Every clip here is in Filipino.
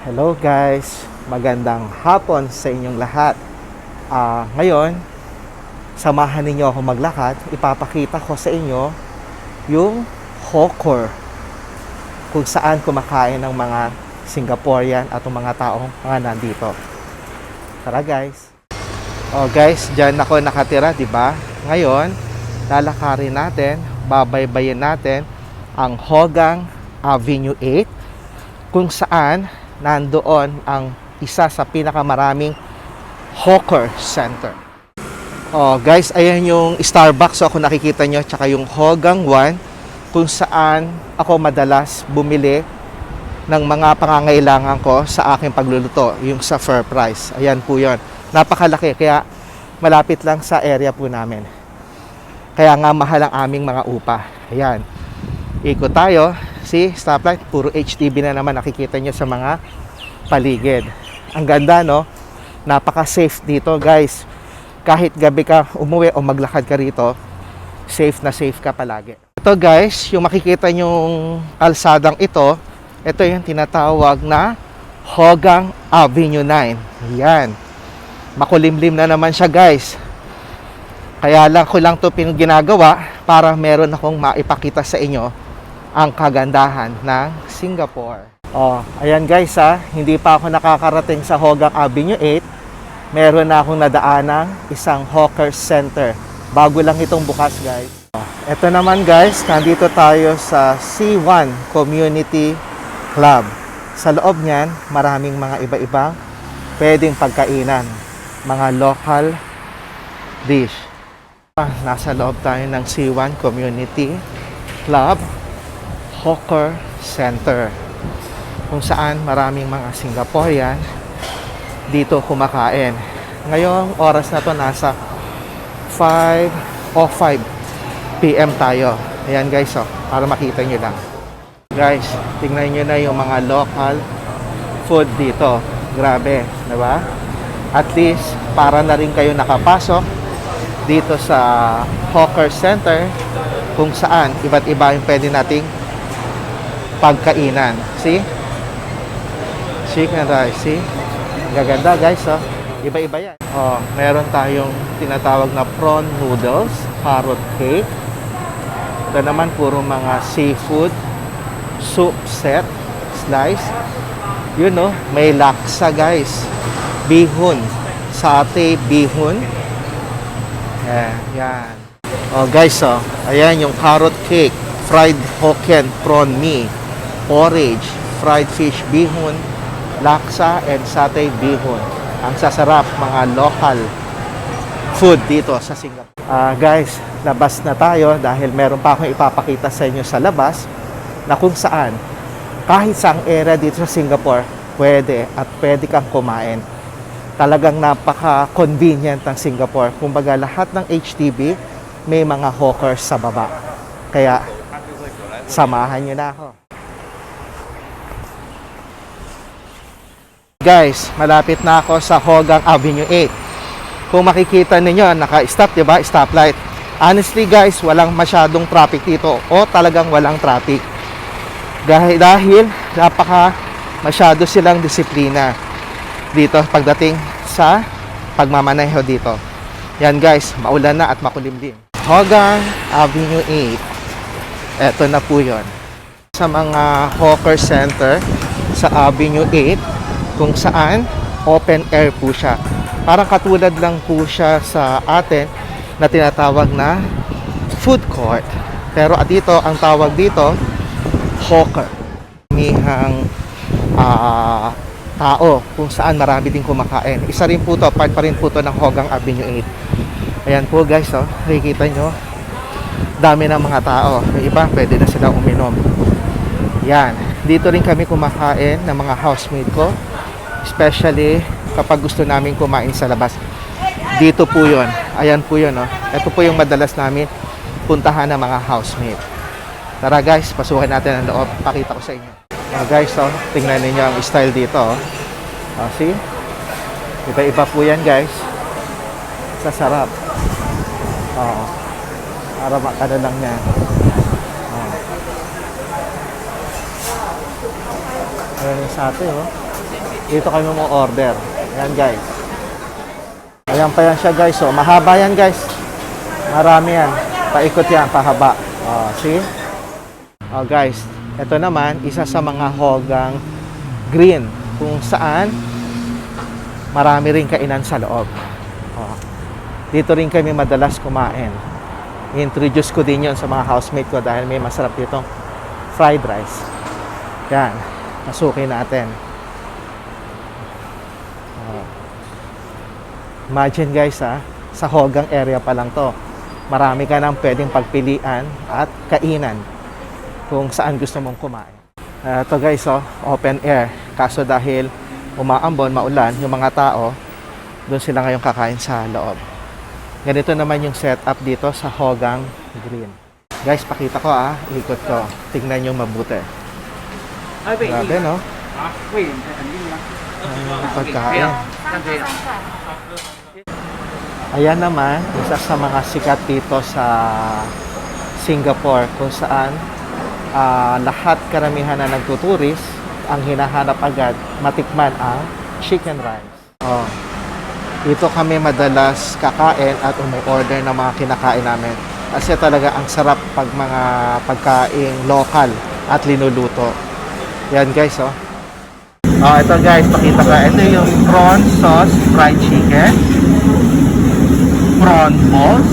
Hello guys, magandang hapon sa inyong lahat. Ah, ngayon, samahan ninyo ako maglakad. Ipapakita ko sa inyo yung hawker kung saan kumakain ng mga Singaporean at ang mga taong mga nandito. Tara guys. Oh guys, diyan ako nakatira, di ba? Ngayon, lalakarin natin, babaybayin natin ang Hogang Avenue 8 kung saan nandoon ang isa sa pinakamaraming hawker center. Oh, guys, ayan yung Starbucks so ako nakikita nyo, tsaka yung Hogang 1 kung saan ako madalas bumili ng mga pangangailangan ko sa aking pagluluto, yung sa Fair Price. Ayan po yon. Napakalaki, kaya malapit lang sa area po namin. Kaya nga mahal ang aming mga upa. Ayan. Ikot tayo. See, stoplight, puro HDB na naman nakikita nyo sa mga paligid. Ang ganda, no? Napaka-safe dito, guys. Kahit gabi ka umuwi o maglakad ka rito, safe na safe ka palagi. Ito, guys, yung makikita nyong kalsadang ito, ito yung tinatawag na Hogang Avenue 9. Yan. Makulimlim na naman siya, guys. Kaya lang ko lang to ginagawa para meron akong maipakita sa inyo ang kagandahan ng Singapore. Oh, ayan guys ha, hindi pa ako nakakarating sa Hogang Avenue 8. Meron na akong nadaanang isang hawker center. Bago lang itong bukas guys. Oh, ito naman guys, nandito tayo sa C1 Community Club. Sa loob niyan, maraming mga iba-ibang pwedeng pagkainan. Mga local dish. Ah, Nasa loob tayo ng C1 Community Club Hawker Center kung saan maraming mga Singaporean dito kumakain. Ngayong oras na to nasa 5 o 5 p.m. tayo. Ayan guys, oh, para makita nyo lang. Guys, tingnan nyo na yung mga local food dito. Grabe, di ba? At least, para na rin kayo nakapasok dito sa Hawker Center kung saan iba't iba yung pwede nating pagkainan. See? Chicken rice, see? Gaganda guys, oh. Iba-iba yan. Oh, meron tayong tinatawag na prawn noodles, carrot cake. Ito naman puro mga seafood, soup set, slice. Yun no, may laksa guys. Bihon, sate bihon. Yan, yan. Oh guys, oh, ayan yung carrot cake, fried Hokkien prawn mee, porridge, fried fish bihon, laksa, and satay bihon. Ang sasarap mga local food dito sa Singapore. Ah, guys, labas na tayo dahil meron pa akong ipapakita sa inyo sa labas na kung saan kahit sa area dito sa Singapore, pwede at pwede kang kumain. Talagang napaka-convenient ng Singapore. Kumbaga lahat ng HDB may mga hawkers sa baba. Kaya samahan nyo na ako. Guys, malapit na ako sa Hogang Avenue 8. Kung makikita ninyo, naka-stop, 'di ba? Stoplight. Honestly, guys, walang masyadong traffic dito o talagang walang traffic. Dahil, dahil napaka masyado silang disiplina dito pagdating sa pagmamaneho dito. Yan guys, maulan na at makulimlim. Hogang Avenue 8. Eto na po yon. Sa mga hawker center sa Avenue 8 kung saan open air po siya. Parang katulad lang po siya sa atin na tinatawag na food court. Pero at dito, ang tawag dito, hawker. Mihang ah, tao kung saan marami din kumakain. Isa rin po to, part pa rin po to ng Hogang Avenue 8. Ayan po guys, oh, nakikita nyo, dami ng mga tao. Yung iba, pwede na silang uminom. Yan. Dito rin kami kumakain ng mga housemate ko. Especially kapag gusto namin kumain sa labas. Dito po yon. Ayan po yun. Oh. Ito po yung madalas namin puntahan ng mga housemate. Tara guys, pasukin natin ang loob. Pakita ko sa inyo. Ah, guys, oh, tingnan ninyo ang style dito. Oh. Ah, see? Iba-iba po yan guys. Sa sarap. Oo. Para makano lang yan. Oo. Ayan yung sate, oh. Dito kami mo order. Ayan guys. Ayan pa yan siya guys. So, mahaba yan guys. Marami yan. Paikot yan, pahaba. Oh, see? Oh guys, ito naman, isa sa mga hogang green kung saan marami rin kainan sa loob. Oh. Dito rin kami madalas kumain. I-introduce ko din yon sa mga housemate ko dahil may masarap ditong fried rice. Yan, masukin natin. Imagine guys ha, sa hogang area pa lang to. Marami ka nang pwedeng pagpilian at kainan kung saan gusto mong kumain. Uh, ito guys, oh, open air. Kaso dahil umaambon, maulan, yung mga tao, doon sila ngayon kakain sa loob. Ganito naman yung setup dito sa Hogang Green. Guys, pakita ko ah, ikot ko. Tingnan nyo mabuti. Ơi vị Grabe, no? Thành viên lắm. Ang pagkain. Thành viên. Ayan naman, isa sa mga sikat dito sa Singapore kung saan ah, lahat karamihan na nagtuturis ang hinahanap agad matikman ang chicken rice. Oh. Dito kami madalas kakain at umu-order ng mga kinakain namin. Kasi talaga ang sarap pag mga pagkaing local at linuluto. Yan guys, oh. Oh, ito guys, pakita ka. Ito yung prawn sauce fried chicken prawn balls,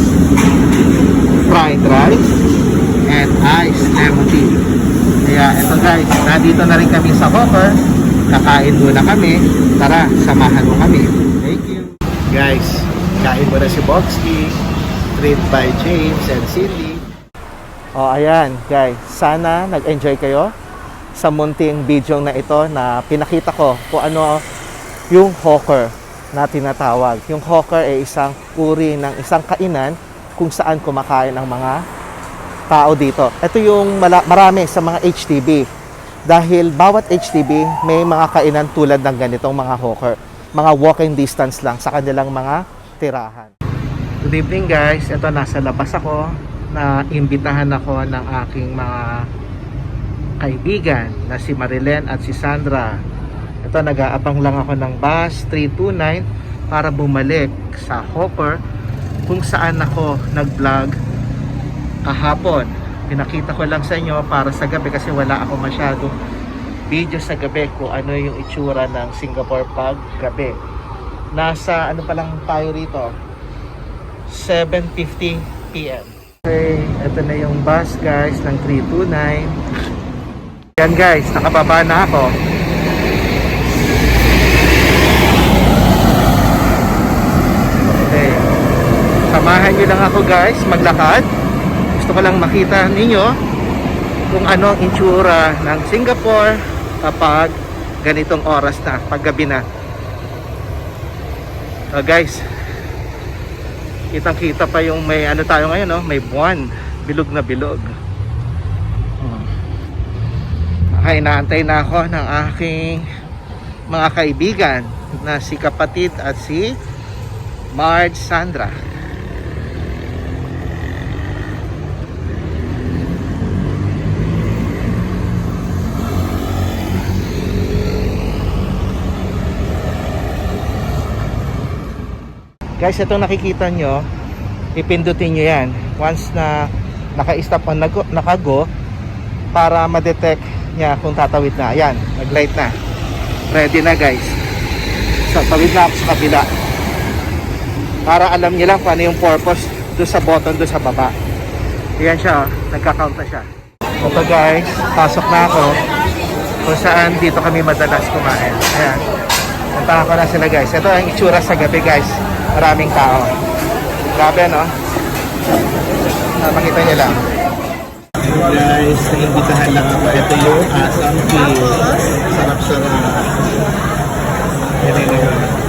fried rice, and iced lemon tea. Kaya ito guys, nandito na rin kami sa Hopper. Kakain muna kami. Tara, samahan mo kami. Thank you. Guys, kain mo na si Boxy, treat by James and Cindy. O ayan guys, sana nag-enjoy kayo sa munting video na ito na pinakita ko kung ano yung hawker na tinatawag. Yung hawker ay isang uri ng isang kainan kung saan kumakain ang mga tao dito. Ito yung marami sa mga HDB. Dahil bawat HDB may mga kainan tulad ng ganitong mga hawker. Mga walking distance lang sa kanilang mga tirahan. Good evening guys. Ito nasa labas ako na imbitahan ako ng aking mga kaibigan na si Marilen at si Sandra. Ito, nag-aabang lang ako ng bus 329 para bumalik sa Hopper kung saan ako nag-vlog kahapon. Pinakita ko lang sa inyo para sa gabi kasi wala ako masyadong video sa gabi kung ano yung itsura ng Singapore pag gabi. Nasa ano pa lang tayo rito? 7.50 p.m. Okay, ito na yung bus guys ng 329. Yan guys, nakababa na ako. Okay. Samahan nyo lang ako guys, maglakad. Gusto ko lang makita ninyo kung ano ang itsura ng Singapore kapag ganitong oras na, paggabi na. So guys, kitang kita pa yung may ano tayo ngayon, no? may buwan, bilog na bilog. Okay, inaantay na ako ng aking mga kaibigan na si kapatid at si Marge Sandra. Guys, itong nakikita nyo, ipindutin nyo yan. Once na naka-stop o nag- nakago, para ma-detect niya kung tatawid na. Ayan, nag-light na. Ready na guys. So, tawid na sa kabila. Para alam niyo lang kung ano yung purpose doon sa button doon sa baba. Ayan siya, oh. nagka-count na siya. Ito guys, pasok na ako kung saan dito kami madalas kumain. Ayan. Puntahan ko na sila guys. Ito ang itsura sa gabi guys. Maraming tao. Grabe no? Makita niyo lang. Guys, naimbitahan lang ako. Ito yung asam tea. Sarap-sarap. Yan yun.